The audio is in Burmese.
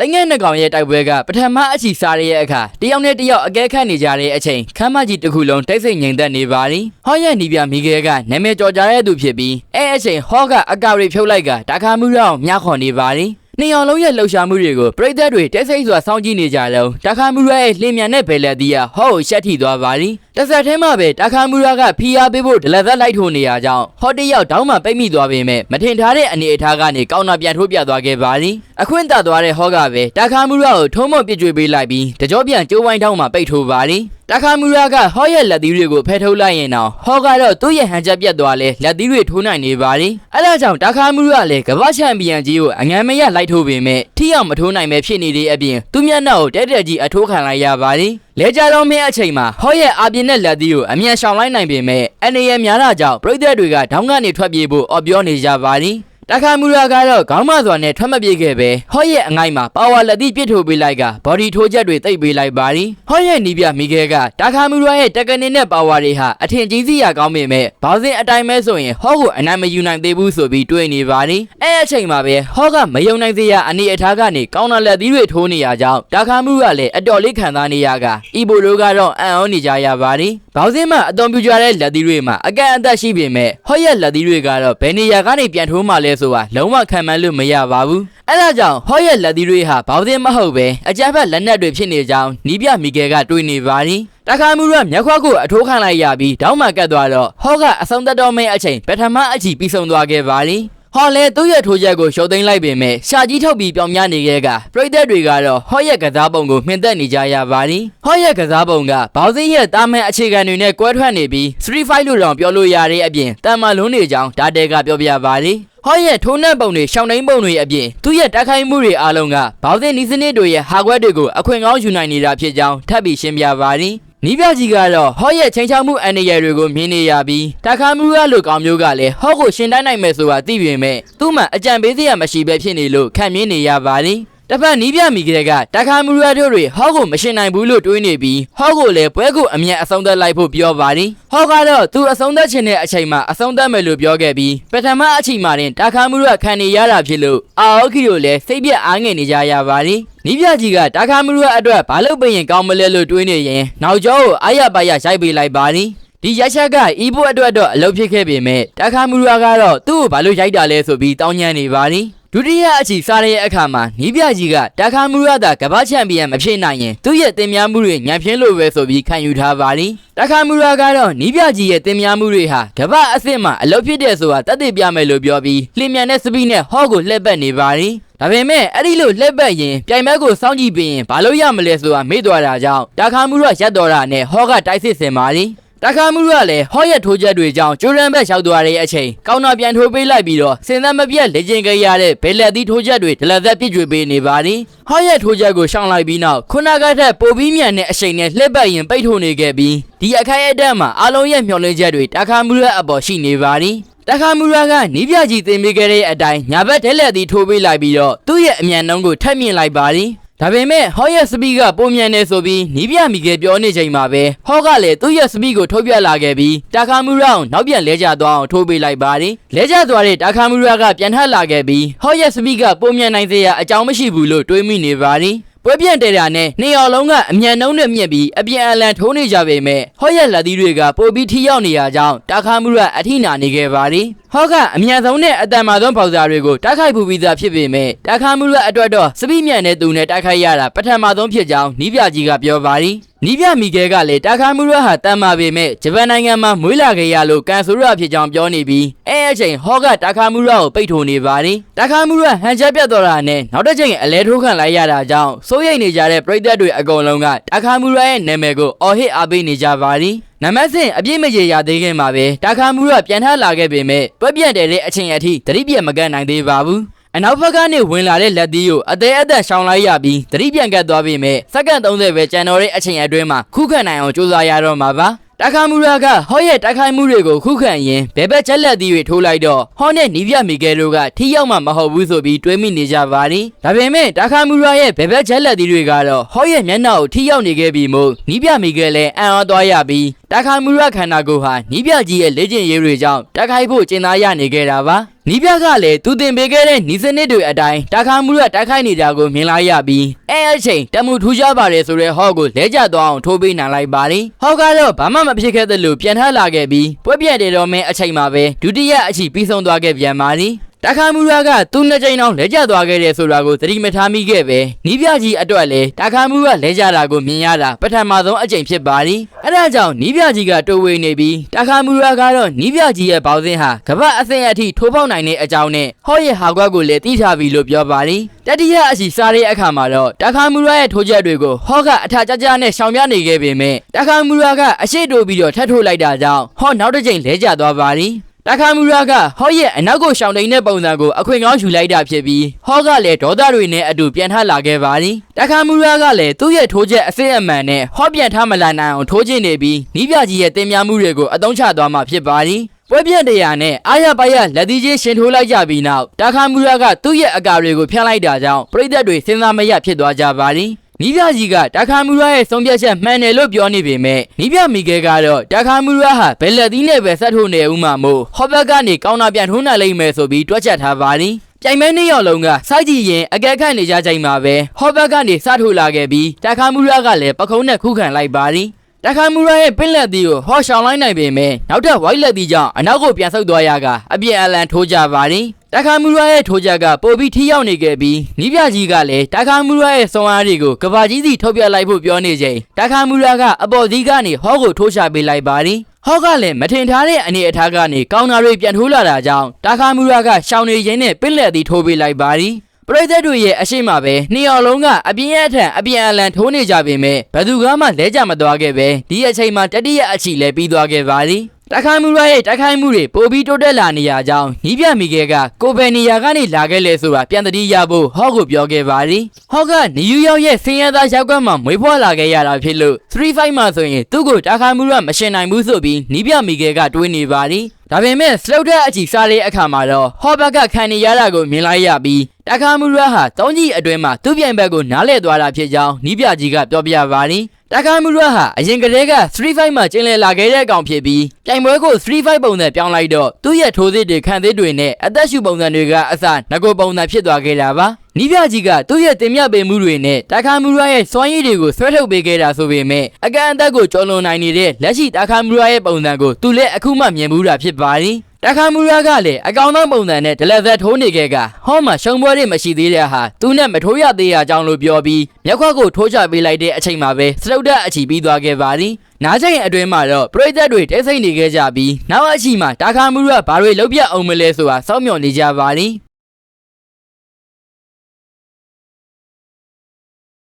တငယ်နှစ်ကောင်ရဲ့တိုက်ပွဲကပထမအချီစားရရဲ့အခါတယောက်နဲ့တယောက်အကဲခတ်နေကြတဲ့အချိန်ခမ်းမကြီးတစ်ခုလုံးတိတ်ဆိတ်ငြိမ်သက်နေပါသည်ဟောရဲ့နီပြမီဂဲကနာမည်ကျော်ကြတဲ့သူဖြစ်ပြီးအဲအချိန်ဟောကအကာရီဖြုတ်လိုက်ကတာခါမှုရောင်မြခေါ်နေပါသည်နေအောင်လုံးရဲ့လှုပ်ရှားမှုတွေကိုပရိသတ်တွေတိတ်ဆိတ်စွာစောင့်ကြည့်နေကြတော့တာခါမှုရဲရဲ့လင်းမြန်တဲ့ဘယ်လက်သီးကဟောကိုရှက်ထိသွားပါသည် တစ်ဆက်တည်းမှာပဲတာခါမှုရကဖီယာပေးဖို့ဒလက်သက်လိုက်ထိုးနေရကြောင်းဟောတယောက်တောင်းမှပိတ်မိသွားပေမဲ့မထင်ထားတဲ့အနေအထားကနေကောင်းတာပြန်ထိုးပြသွားခဲ့ပါသည်အခွင့်တသွားတဲ့ဟောကပဲတာခါမှုရကိုထုံးမပြစ်ကြွေပေးလိုက်ပြီးတကြောပြန်ကျိုးဝိုင်းထောင်းမှပိတ်ထိုးပါသည်တခါမူရာကဟောရဲ့လက်သီးတွေကိုဖယ်ထုတ်လိုက်ရင်တော့ဟောကတော့သူ့ရဲ့ဟန်ချက်ပြတ်သွားလဲလက်သီးတွေထိုးနိုင်နေပါသည်အဲဒါကြောင့်တခါမူရာလည်းကမ္ဘာချန်ပီယံကြီးကိုအငန်မရလိုက်ထိုးပေမဲ့ထိအောင်မထိုးနိုင်ပဲဖြစ်နေတဲ့အပြင်သူမျက်နှာကိုတက်တက်ကြီးအထိုးခံလိုက်ရပါသည် လဲကြတော့မင်းအချိန်မှာဟောရဲ့အာပြင်းတဲ့လက်သီးကိုအမြန်ရှောင်လိုက်နိုင်ပေမဲ့အနေရများတာကြောင့်ပြည်သက်တွေကဒေါင်းကနေထွက်ပြေးဖို့အော်ပြောနေကြပါသည် တခါမူရာကတော့ခေါင်းမစွာနဲ့ထွက်မပြေးခဲ့ပဲဟော့ရဲ့အငိုင်းမှာပါဝါလက်သီးပြစ်ထိုးပေးလိုက်ကဘော်ဒီထိုးချက်တွေတိတ်ပေးလိုက်ပါသည်ဟော့ရဲ့နီးပြမိခဲကတခါမူရာရဲ့တက်ကနင်းနဲ့ပါဝါတွေဟာအထင်ကြီးစီရကောင်းပေမဲ့ဘောင်းစင်အတိုင်းပဲဆိုရင်ဟော့ကိုအနိုင်မယူနိုင်သေးဘူးဆိုပြီးတွေးနေပါသည်အဲအချိန်မှာပဲဟော့ကမယုံနိုင်သေးရအနေအထားကနေကောင်းတာလက်သီးတွေထိုးနေရကြောင်းတခါမူရာလည်းအတော်လေးခံစားနေရကအီဘိုတို့ကတော့အံ့ဩနေကြရပါသည် ဘောင်းစင်မှာအတော်ပြူကြတဲ့လက်သီးတွေမှာအကန့်အသတ်ရှိပေမဲ့ဟော့ရဲ့လက်သီးတွေကတော့ဘယ်နေရာကနေပြန်ထိုးမှလဲဆိုတာလုံးဝခံမှန်းလို့မရပါဘူးအဲဒါကြောင့်ဟော့ရဲ့လက်သီးတွေဟာဘောင်းစင်မဟုတ်ပဲအကြမ်းဖက်လက်နက်တွေဖြစ်နေကြောင်းနီးပြမီဂဲကတွေးနေပါသည်တခါမူရမျက်ခွက်ကိုအထိုးခံလိုက်ရပြီးတောင်းမှကတ်သွားတော့ဟော့ကအဆုံးသက်တော်မင်းအချိန်ပထမအချီပြီးဆုံးသွားခဲ့ပါသည် ဟော်လဲသူ့ရဲ့ထိုးချက်ကိုရှုံသိမ်းလိုက်ပေမဲ့ရှာကြီးထုတ်ပြီးပြောင်များနေခဲ့ကပရိသတ်တွေကတော့ဟော့ရဲ့ကစားပုံကိုမှင်သက်နေကြရပါသည်ဟော့ရဲ့ကစားပုံကဘောင်စင်းရဲ့တာမန်အခြေခံတွေနဲ့ကွဲထွက်နေပြီး3 5လို့တောင်ပြောလို့ရတဲ့အပြင်တန်မာလုံးနေကြောင်းဒါတဲကပြောပြပါသည်ဟော့ရဲ့ထိုးနှက်ပုံတွေရှောင်းနှိမ်ပုံတွေအပြင်သူ့ရဲ့တိုက်ခိုက်မှုတွေအားလုံးကဘောင်စင်းနီးစနစ်တွေရဲ့ဟာခွက်တွေကိုအခွင့်ကောင်းယူနိုင်နေတာဖြစ်ကြောင်းထပ်ပြီးရှင်းပြပါသည် နီးပြကြီးကတော့ဟော့ရဲ့ချိန်ချောက်မှုအန်ရယ်တွေကိုမြင်နေရပြီးတခါမူရလိုကောင်မျိုးကလည်းဟော့ကိုရှင်တိုင်းနိုင်မယ်ဆိုတာသိပေမဲ့သူ့မှာအကြံပေးစရာမရှိပဲဖြစ်နေလို့ခံမြင်နေရပါသည် တစ်ဖက်နီးပြမိကလေးကတခါမူရတို့တွေဟော့ကိုမရှင်နိုင်ဘူးလို့တွေးနေပြီးဟော့ကိုလည်းပွဲကိုအမြန်အဆုံးသတ်လိုက်ဖို့ပြောပါသည်ဟော့ကတော့သူအဆုံးသတ်ခြင်းတဲ့အချိန်မှာအဆုံးသတ်မယ်လို့ပြောခဲ့ပြီးပထမအချိန်မှာတင်တခါမူရခံနေရတာဖြစ်လို့အာအိုကီတို့လည်းစိတ်ပြက်အားငယ်နေကြရပါသည်နီးပြကြီးကတာခါမရူအတွက်ဘာလို့ပြင်ရင်ကောင်းမလဲလို့တွေးနေရင်နောက်ကျောကိုအာရပါရရိုက်ပေးလိုက်ပါသည်ဒီရက်ချက်ကဤဖို့အတွက်တော့အလုပ်ဖြစ်ခဲ့ပေမဲ့တာခါမရူကတော့သူ့ကိုဘာလို့ရိုက်တာလဲဆိုပြီးတောင်းညံ့နေပါသည် ဒုတိယအချီစားတဲ့အခါမှာနီးပြကြီးကတာခါမူရတာကမ္ဘာချန်ပီယံမဖြစ်နိုင်ရင်သူ့ရဲ့တင်များမှုတွေညံပြင်းလို့ပဲဆိုပြီးခံယူထားပါသည်တခါမူရာကတော့နီးပြကြီးရဲ့တင်များမှုတွေဟာကမ္ဘာအစ်စ်မှာအလုပ်ဖြစ်တဲ့ဆိုတာတတ်သိပြမယ်လို့ပြောပြီးလျင်မြန်တဲ့စပီးနဲ့ဟော့ကိုလှည့်ပတ်နေပါသည်ဒါပေမဲ့အဲ့ဒီလိုလှည့်ပတ်ရင်ပြိုင်ဘက်ကိုစောင့်ကြည့်ပြီးရင်ဘာလို့ရမလဲဆိုတာမေ့သွားတာကြောင့်တခါမူရရက်တော်တာနဲ့ဟော့ကတိုက်စစ်စင်ပါသည် တခါမူရလည်းဟော့ရဲ့ထိုးချက်တွေကြောင့်ကျိုးရန်ဘက်ရောက်သွားတဲ့အချိန်ကောင်းတာပြန်ထိုးပေးလိုက်ပြီးတော့စင်သက်မပြတ်လေ့ကျင့်ခဲ့ရတဲ့ဘယ်လက်သီးထိုးချက်တွေဒလသက်ပြစ်ကြွေပေးနေပါသည်ဟော့ရဲ့ထိုးချက်ကိုရှောင်လိုက်ပြီးနောက်ခုနကထက်ပိုပြီးမြန်တဲ့အချိန်နဲ့လှည့်ပတ်ရင်ပိတ်ထိုးနေခဲ့ပြီးဒီအခိုက်အတန့်မှာအလုံးရဲ့မျောလင်းချက်တွေတခါမူရအပေါ်ရှိနေပါသည်တခါမူရာကနီးပြကြီးတင်ပေးခဲ့တဲ့အတိုင်းညာဘက်ဒဲလက်သီးထိုးပေးလိုက်ပြီးတော့သူ့ရဲ့အမြန်နှုန်းကိုထပ်မြင့်လိုက်ပါသည် ဒါပေမဲ့ဟော့ရဲ့စပီးကပုံမြန်နေဆိုပြီးနီးပြမိကပြောနေချိန်မှာပဲဟော့ကလည်းသူ့ရဲ့စပီးကိုထုတ်ပြလာခဲ့ပြီးတာခါမူရာကိုနောက်ပြန်လဲကျသွားအောင်ထိုးပေးလိုက်ပါတယ်လဲကျသွားတဲ့တာခါမူရာကပြန်ထလာခဲ့ပြီးဟော့ရဲ့စပီးကပုံမြန်နိုင်စေရအကြောင်းမရှိဘူးလို့တွေးမိနေပါတယ် ပွဲပြန့်တဲတာနဲ့နှစ်ယောက်လုံးကအမြန်နှုံးနဲ့မြက်ပြီးအပြန်အလှန်ထိုးနေကြပေမဲ့ဟော့ရဲ့လက်သီးတွေကပိုပြီးထိရောက်နေရကြောင်းတာခါမှုရအထိနာနေခဲ့ပါသည်ဟော့ကအမြန်ဆုံးနဲ့အတန်မာဆုံးပေါက်စားတွေကိုတိုက်ခိုက်ပူပြီးသားဖြစ်ပေမဲ့တာခါမှုရအတွက်တော့စပိမြန်တဲ့သူနဲ့တိုက်ခိုက်ရတာပထမဆုံးဖြစ်ကြောင်းနီးပြကြီးကပြောပါသည်နီးပြမီကဲကလည်းတာခါမှုရဟာတမ်းမာပေမဲ့ဂျပန်နိုင်ငံမှာမွေးလာခဲ့ရလို့ကန်ဆိုရဖြစ်ကြောင်းပြောနေပြီးအဲအချိန်ဟော့ကတာခါမှုရကိုပိတ်ထိုးနေပါသည်တာခါမှုရဟန်ချက်ပြတ်တော်တာနဲ့နောက်တစ်ချိန်အလဲထိုးခံလိုက်ရတာကြောင့်စိုးရိမ်နေကြတဲ့ပရိသတ်တွေအကုန်လုံးကတာခါမှုရရဲ့နာမည်ကိုအော်ဟစ်အားပေးနေကြပါသည်နံပါတ်စဉ်အပြည့်မကြေရသေးခင်မှာပဲတာခါမှုရပြန်ထလာခဲ့ပေမဲ့ပွက်ပြန့်တယ်တဲ့အချိန်အထိတတိပြတ်မကတ်နိုင်သေးပါဘူး အနောက်ဘက်ကနေဝင်လာတဲ့လက်သီးကိုအသေးအသက်ရှောင်လိုက်ရပြီးတတိပြန်ကတ်သွားပြီမဲ့စက္ကန့်30ပဲကျန်တော်တဲ့အချိန်အတွင်းမှာခုခံနိုင်အောင်ကြိုးစားရတော့မှာပါတခါမူရာကဟော့ရဲ့တိုက်ခိုက်မှုတွေကိုခုခံရင်ဘဲဘက်ချက်လက်သီးတွေထိုးလိုက်တော့ဟော့နဲ့နီးပြမီကဲတို့ကထိရောက်မှမဟုတ်ဘူးဆိုပြီးတွေးမိနေကြပါသည်ဒါပေမဲ့တခါမူရာရဲ့ဘဲဘက်ချက်လက်သီးတွေကတော့ဟော့ရဲ့မျက်နှာကိုထိရောက်နေခဲ့ပြီးမို့နီးပြမီကဲလည်းအံ့ဩသွားရပြီးတာခါမူရခန္ဓာကိုယ်ဟာနီးပြကြီးရဲ့လေ့ကျင့်ရေးတွေကြောင့်တိုက်ခိုက်ဖို့ကျင်သားရနေခဲ့တာပါနီးပြကလည်းသူတင်ပေးခဲ့တဲ့နီးစနစ်တွေအတိုင်းတာခါမူရတိုက်ခိုက်နေတာကိုမြင်လိုက်ရပြီးအဲအချိန်တမှုထူးခြားပါတယ်ဆိုတဲ့ဟော့ကိုလဲကျသွားအောင်ထိုးပေးနိုင်လိုက်ပါတယ်ဟော့ကတော့ဘာမှမဖြစ်ခဲ့သလိုပြန်ထလာခဲ့ပြီးပွဲပြတ်တယ်တော့မင်းအချိန်မှာပဲဒုတိယအချီပြီးဆုံးသွားခဲ့ပြန်ပါလိ တခါမူရာကသူ့နှစ်ကြိမ်အောင်လဲကျသွားခဲ့တယ်ဆိုတာကိုသတိမထားမိခဲ့ပဲနီးပြကြီးအတွက်လည်းတခါမူရာလဲကျတာကိုမြင်ရတာပထမဆုံးအကြိမ်ဖြစ်ပါလိအဲဒါကြောင့်နီးပြကြီးကတိုးဝေနေပြီးတခါမူရာကတော့နီးပြကြီးရဲ့ဘောင်းစင်းဟာကပတ်အဆင့်အထိထိုးပေါက်နိုင်တဲ့အကြောင်းနဲ့ဟော့ရဲ့ဟာကွက်ကိုလည်းတီးထားပြီလို့ပြောပါလိတတိယအစီစားတဲ့အခါမှာတော့တခါမူရာရဲ့ထိုးချက်တွေကိုဟော့ကအထာကြကြနဲ့ရှောင်ပြနေခဲ့ပေမဲ့တခါမူရာကအရှိတိုးပြီးတော့ထပ်ထိုးလိုက်တာကြောင့်ဟော့နောက်တစ်ကြိမ်လဲကျသွားပါလိ တခါမူရာကဟော့ရဲ့အနောက်ကိုရှောင်နေတဲ့ပုံစံကိုအခွင့်ကောင်းယူလိုက်တာဖြစ်ပြီးဟော့ကလည်းဒေါသတွေနဲ့အတူပြန်ထလာခဲ့ပါသည်တခါမူရာကလည်းသူ့ရဲ့ထိုးချက်အစစ်အမှန်နဲ့ဟော့ပြန်ထမလာနိုင်အောင်ထိုးကျင်နေပြီးနီးပြကြီးရဲ့တင်များမှုတွေကိုအသုံးချသွားမှာဖြစ်ပါသည်ပွဲပြက်တရားနဲ့အာရပါရလက်သီးချင်းရှင်ထိုးလိုက်ကြပြီးနောက်တာခါမူရာကသူ့ရဲ့အကာတွေကိုဖျက်လိုက်တာကြောင့်ပြိသက်တွေစဉ်းစားမရဖြစ်သွားကြပါသည် နီးပြကြီးကတာခါမူရာရဲ့ဆုံးဖြတ်ချက်မှန်တယ်လို့ပြောနေပေမဲ့နီးပြမိခဲကတော့တာခါမူရာဟာဘယ်လက်သီးနဲ့ပဲဆက်ထိုးနေဦးမှာမို့ဟော့ဘက်ကနေကောင်းတာပြန်ထိုးနိုင်လိမ့်မယ်ဆိုပြီးတွက်ချက်ထားပါသည်ပြိုင်မဲနှစ်ယောက်လုံးကစိုက်ကြည့်ရင်အကက်ခတ်နေကြချိန်မှာပဲဟော့ဘက်ကနေစထိုးလာခဲ့ပြီးတာခါမူရာကလည်းပခုံးနဲ့ခုခံလိုက်ပါသည် တခါမူရာရဲ့ပင်လက်သီးကိုဟော့ရှောင်းလိုက်နိုင်ပေမဲ့နောက်ထပ်ဝိုက်လက်သီးကြောင့်အနောက်ကိုပြန်ဆုတ်သွားရကအပြင်းအလန်ထိုးကြပါသည်တခါမူရာရဲ့ထိုးချက်ကပိုပြီးထိရောက်နေခဲ့ပြီးနီးပြကြီးကလည်းတခါမူရာရဲ့စွမ်းအားတွေကိုကဘာကြီးစီထုတ်ပြလိုက်ဖို့ပြောနေချိန်တခါမူရာကအပေါ်စီးကနေဟော့ကိုထိုးချပေးလိုက်ပါသည်ဟော့ကလည်းမထင်ထားတဲ့အနေအထားကနေကောင်းတာတွေပြန်ထိုးလာတာကြောင့်တခါမူရာကရှောင်းနေရင်းနဲ့ပင်လက်သီးထိုးပေးလိုက်ပါသည် ပရိသတ်တွေရဲ့အရှိမပဲနှစ်ယောက်လုံးကအပြင်းအထန်အပြန်အလှန်ထိုးနေကြပေမဲ့ဘယ်သူကမှလဲကြမသွားခဲ့ပဲဒီအချိန်မှာတတိယအချီလဲပြီးသွားခဲ့ပါသည် တခိုင်မှုရရဲ့တခိုင်မှုတွေပိုပြီးတိုးတက်လာနေရကြောင်းညီးပြမိခဲ့ကကိုဘယ်နေရာကနေလာခဲ့လဲဆိုတာပြန်တတိရဖို့ဟော့ကိုပြောခဲ့ပါသည်ဟော့ကနယူးယောက်ရဲ့ဆင်းရဲသားရောက်ကွက်မှာမွေးဖွားလာခဲ့ရတာဖြစ်လို့3-5မှာဆိုရင်သူ့ကိုတခိုင်မှုရမရှင်နိုင်ဘူးဆိုပြီးညီးပြမိခဲ့ကတွေးနေပါသည်ဒါပေမဲ့စလုတ်တဲ့အချီစားလေးအခါမှာတော့ဟော့ဘက်ကခံနေရတာကိုမြင်လိုက်ရပြီးတခါမူရဟာတောင်းကြီးအတွင်းမှာသူ့ပြိုင်ဘက်ကိုနားလဲသွားတာဖြစ်ကြောင်းနီးပြကြီးကပြောပြပါသည် တခါမူရဟာအရင်ကတည်းက3-5မှာကျင်းလည်လာခဲ့တဲ့အကောင်ဖြစ်ပြီးပြိုင်ပွဲကို3-5ပုံစံပြောင်းလိုက်တော့သူ့ရဲ့ထိုးစစ်တွေခံသေးတွေနဲ့အသက်ရှူပုံစံတွေကအစငကိုပုံစံဖြစ်သွားခဲ့တာပါ နီးပြကြီးကသူ့ရဲ့တင်မြပေးမှုတွေနဲ့တခါမူရရဲ့စွမ်းရည်တွေကိုဆွဲထုတ်ပေးခဲ့တာဆိုပေမဲ့အကန့်အသတ်ကိုကျော်လွန်နိုင်နေတဲ့လက်ရှိတခါမူရရဲ့ပုံစံကိုသူလည်းအခုမှမြင်မှုတာဖြစ်ပါသည်တခါမူရာကလည်းအကောင်သောပုံစံနဲ့ဒလက်သက်ထိုးနေခဲ့ကဟောမှာရှုံပွဲတွေမရှိသေးတဲ့ဟာသူနဲ့မထိုးရသေးရကြောင်းလို့ပြောပြီးမျက်ခွက်ကိုထိုးချပေးလိုက်တဲ့အချိန်မှာပဲစတုတ်တက်အချီပြီးသွားခဲ့ပါသည်နားချိန်အတွင်းမှာတော့ပရိသတ်တွေတိတ်ဆိတ်နေခဲ့ကြပြီးနောက်အချီမှာတာခါမူရာဘာတွေလုတ်ပြအောင်မလဲဆိုတာစောင့်မျှော်နေကြပါသည်